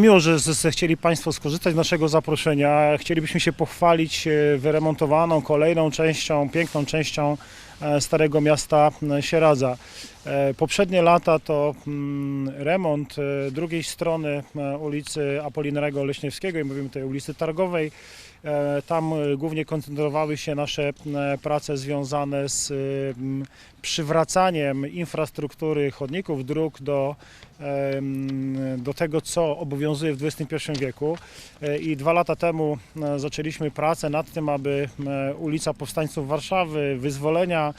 Miło, że z- z- chcieli Państwo skorzystać z naszego zaproszenia. Chcielibyśmy się pochwalić e, wyremontowaną kolejną częścią, piękną częścią e, Starego Miasta e, Sieradza. Poprzednie lata to mm, remont drugiej strony ulicy Apolinarego Leśniewskiego i mówimy o ulicy Targowej. E, Tam e, głównie koncentrowały się nasze e, prace związane z przywracaniem infrastruktury chodników, dróg do, do tego, co obowiązuje w XXI wieku. I dwa lata temu zaczęliśmy pracę nad tym, aby ulica Powstańców Warszawy, Wyzwolenia,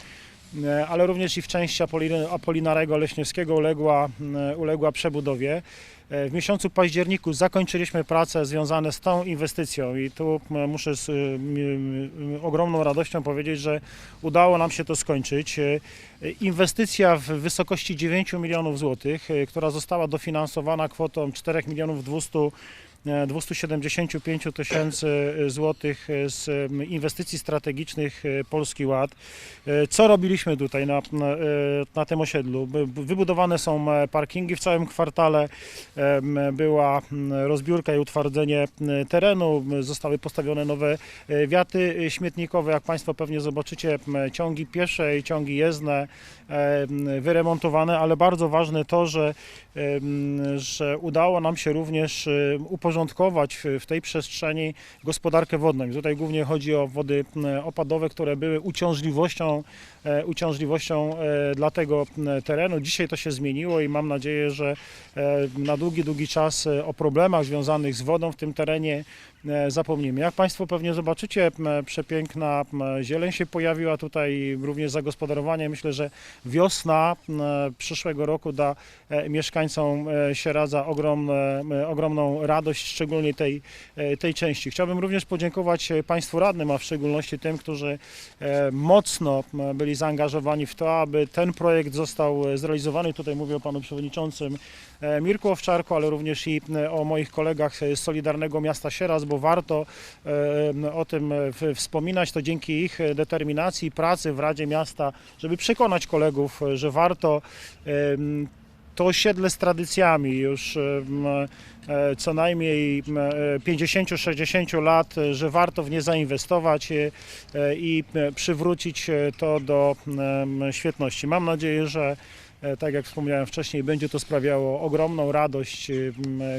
ale również i w części Apolin- Apolinarego Leśniewskiego uległa, e, uległa przebudowie. E, W miesiącu październiku zakończyliśmy prace związane z tą inwestycją i tu muszę z ogromną radością powiedzieć, że udało nam się to skończyć. E, Inwestycja w wysokości 9 milionów złotych, e, która została dofinansowana kwotą 4 milionów 200 e, 275 tysięcy złotych z em, inwestycji strategicznych e, Polski Ład. E, Co robiliśmy tutaj na, na, e, tym osiedlu? Wybudowane są e, parkingi w całym kwartale, była rozbiórka i utwardzenie terenu, zostały postawione nowe e, wiaty e, śmietnikowe, jak Państwo pewnie zobaczycie, ciągi piesze i ciągi jezdne em, wyremontowane, ale bardzo ważne to, że, że udało nam się również em, uporządkować w, w tej przestrzeni gospodarkę wodną. I tutaj głównie chodzi o wody opadowe, które były uciążliwością, e, uciążliwością e, dla tego terenu. Dzisiaj to się zmieniło i mam nadzieję, że e, na długi, długi czas e, o problemach związanych z wodą w tym terenie e, zapomnimy. Jak Państwo pewnie zobaczycie, przepiękna zieleń się pojawiła tutaj również zagospodarowanie. Myślę, że wiosna przyszłego roku da e, mieszkańcom e, Sieradza ogromne, ogromną radość, szczególnie tej, e, tej części. Chciałbym również podziękować e, Państwu radnym, a w szczególności tym, którzy e, mocno byli zaangażowani w to, aby ten projekt został e, zrealizowany. Tutaj mówię o Panu Przewodniczącym e, Mirku Owczarku, ale również i e, o moich kolegach z Solidarnego Miasta Sieradz, bo warto o tym e, wspominać. To dzięki ich e, determinacji, pracy w Radzie Miasta, żeby przekonać kolegów, e, że warto to osiedle z tradycjami już co najmniej em, e, 50-60 lat, że warto w nie zainwestować i przywrócić to do świetności. Mam nadzieję, że tak jak wspomniałem wcześniej, będzie to sprawiało ogromną radość em,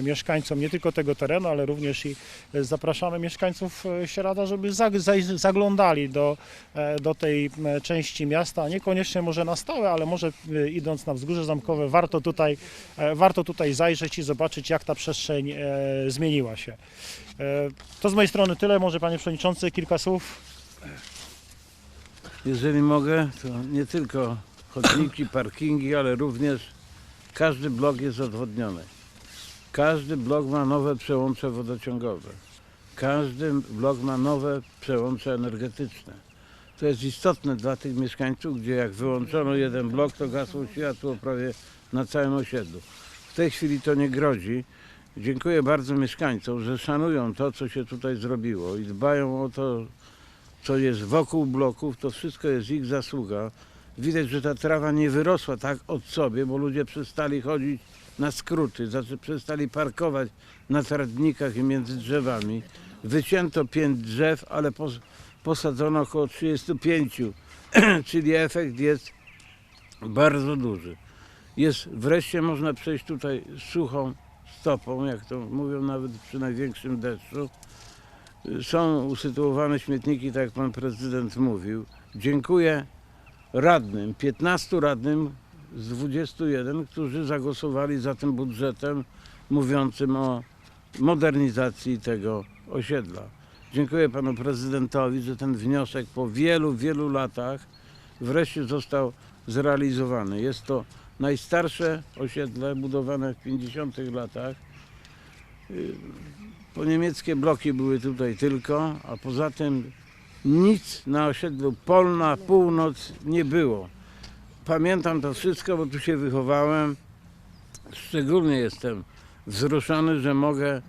mieszkańcom nie tylko tego terenu, ale również i e, zapraszamy mieszkańców e, Sierada, żeby zaglądali do, e, do tej części miasta, niekoniecznie może na stałe, ale może e, idąc na wzgórze zamkowe, warto tutaj, e, warto tutaj zajrzeć i zobaczyć, jak ta przestrzeń e, zmieniła się. E, To z mojej strony tyle, może panie przewodniczący, kilka słów. Jeżeli mogę, to nie tylko chodniki, parkingi, ale również każdy blok jest odwodniony. Każdy blok ma nowe przełącze wodociągowe. Każdy blok ma nowe przełącze energetyczne. To jest istotne dla tych mieszkańców, gdzie jak wyłączono jeden blok, to gasło światło prawie na całym osiedlu. W tej chwili to nie grozi. Dziękuję bardzo mieszkańcom, że szanują to, co się tutaj zrobiło i dbają o to, co jest wokół bloków, to wszystko jest ich zasługa. Widać, że ta trawa nie wyrosła tak od sobie, bo ludzie przestali chodzić na skróty, znaczy przestali parkować na trawnikach i między drzewami. Wycięto pięć drzew, ale pos- posadzono około 35, czyli efekt jest bardzo duży. Jest, wreszcie można przejść tutaj suchą stopą, jak to mówią nawet przy największym deszczu. Są usytuowane śmietniki, tak jak pan prezydent mówił. Dziękuję radnym, 15 radnym z 21, którzy zagłosowali za tym budżetem mówiącym o modernizacji tego osiedla. Dziękuję panu prezydentowi, że ten wniosek po wielu, wielu latach wreszcie został zrealizowany. Jest to najstarsze osiedle budowane w 50 latach. Y, Po niemieckie bloki były tutaj tylko, a poza tym nic na osiedlu Polna, Północ nie było. Pamiętam to wszystko, bo tu się wychowałem. Szczególnie jestem wzruszony, że mogę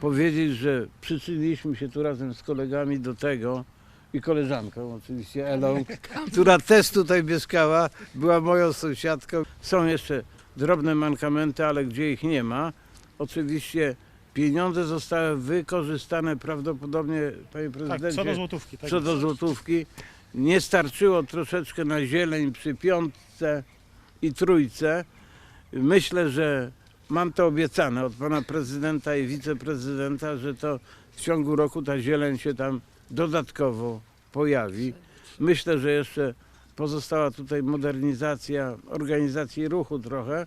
powiedzieć, że przyczyniliśmy się tu razem z kolegami do tego i koleżanką oczywiście Elą, która też tutaj mieszkała, była moją sąsiadką. Są jeszcze drobne mankamenty, ale gdzie ich nie ma, oczywiście pieniądze zostały wykorzystane prawdopodobnie, panie Tak, prezydencie, co do złotówki. Tak co do złotówki. Nie starczyło troszeczkę na zieleń przy piątce i trójce. Myślę, że mam to obiecane od pana prezydenta i wiceprezydenta, że to w ciągu roku ta zieleń się tam dodatkowo pojawi. Myślę, że jeszcze pozostała tutaj modernizacja organizacji ruchu trochę,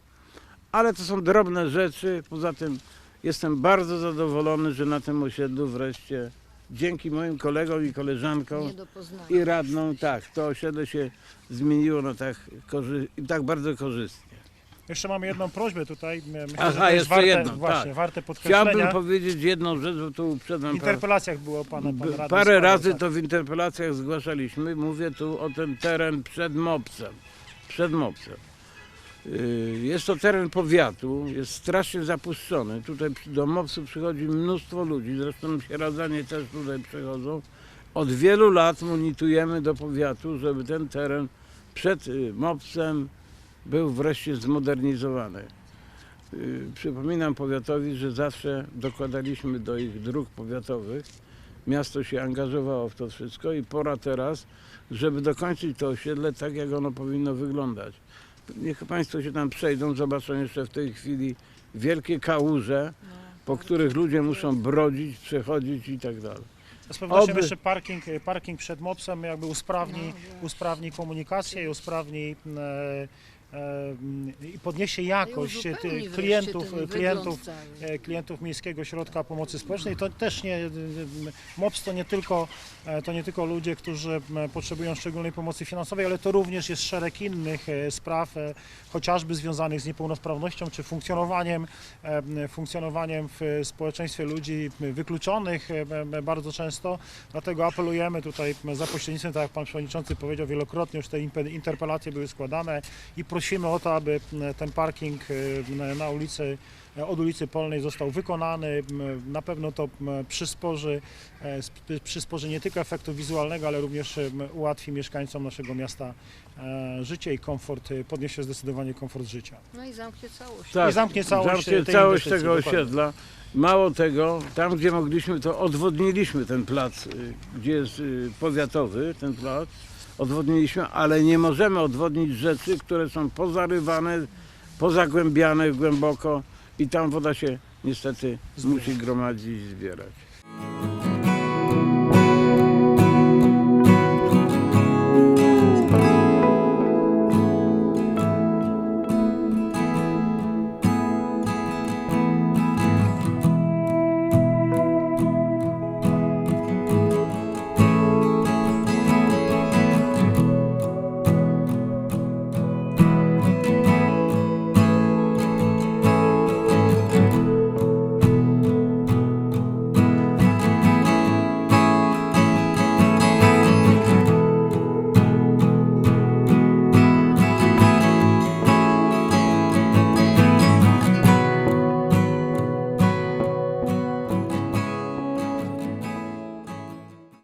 ale to są drobne rzeczy. Poza tym jestem bardzo zadowolony, że na tym osiedlu wreszcie dzięki moim kolegom i koleżankom i radną, tak, to osiedle się zmieniło na tak, tak bardzo korzystnie. Jeszcze mamy jedną prośbę tutaj. Myślę, Aha, że to jest jeszcze warte, jedną, właśnie, tak. warte podkreślenia. Chciałbym powiedzieć jedną rzecz, bo tu W uprzedzam pana. interpelacjach było pana, pan radny Parę razy tak. to w interpelacjach zgłaszaliśmy. Mówię tu o ten teren przed MOPS-em. Przed MOPS-em. Yy, Jest to teren powiatu, jest strasznie zapuszczony. Tutaj do MOPS-u przychodzi mnóstwo ludzi, zresztą sieradzanie też tutaj przychodzą. Od wielu lat monitujemy do powiatu, żeby ten teren przed y, MOPS-em był wreszcie zmodernizowany. Yy, Przypominam powiatowi, że zawsze dokładaliśmy do ich dróg powiatowych. Miasto się angażowało w to wszystko i pora teraz, żeby dokończyć to osiedle tak, jak ono powinno wyglądać. Niech Państwo się tam przejdą, zobaczą jeszcze w tej chwili wielkie kałuże, po których ludzie muszą brodzić, przechodzić i tak dalej. Z pewnością Oby- jeszcze parking, parking przed MOPS-em jakby usprawni, No, usprawni komunikację i usprawni e, i podniesie jakość wreszcie klientów, klientów, e, klientów Miejskiego Ośrodka Pomocy Społecznej. To też nie, MOPS to nie tylko, e, to nie tylko ludzie, którzy potrzebują szczególnej pomocy finansowej, ale to również jest szereg innych e, spraw, e, chociażby związanych z niepełnosprawnością czy funkcjonowaniem, e, funkcjonowaniem w społeczeństwie ludzi wykluczonych e, bardzo często. Dlatego apelujemy tutaj za pośrednictwem, tak jak Pan Przewodniczący powiedział wielokrotnie, już te interpelacje były składane i prosimy o to, aby ten parking na ulicy od ulicy Polnej został wykonany. Na pewno to przysporzy, e, sp- przysporzy nie tylko efektu wizualnego, ale również ułatwi mieszkańcom naszego miasta e, życie i komfort, e, podniesie zdecydowanie komfort życia. No i zamknie całość. Tak, I zamknie całość zamknie tej całość tego dokładnie. osiedla. Mało tego, tam gdzie mogliśmy, to odwodniliśmy ten plac, y, gdzie jest y, powiatowy ten plac. Odwodniliśmy, ale nie możemy odwodnić rzeczy, które są pozarywane, pozagłębiane głęboko i tam woda się niestety musi gromadzić i zbierać.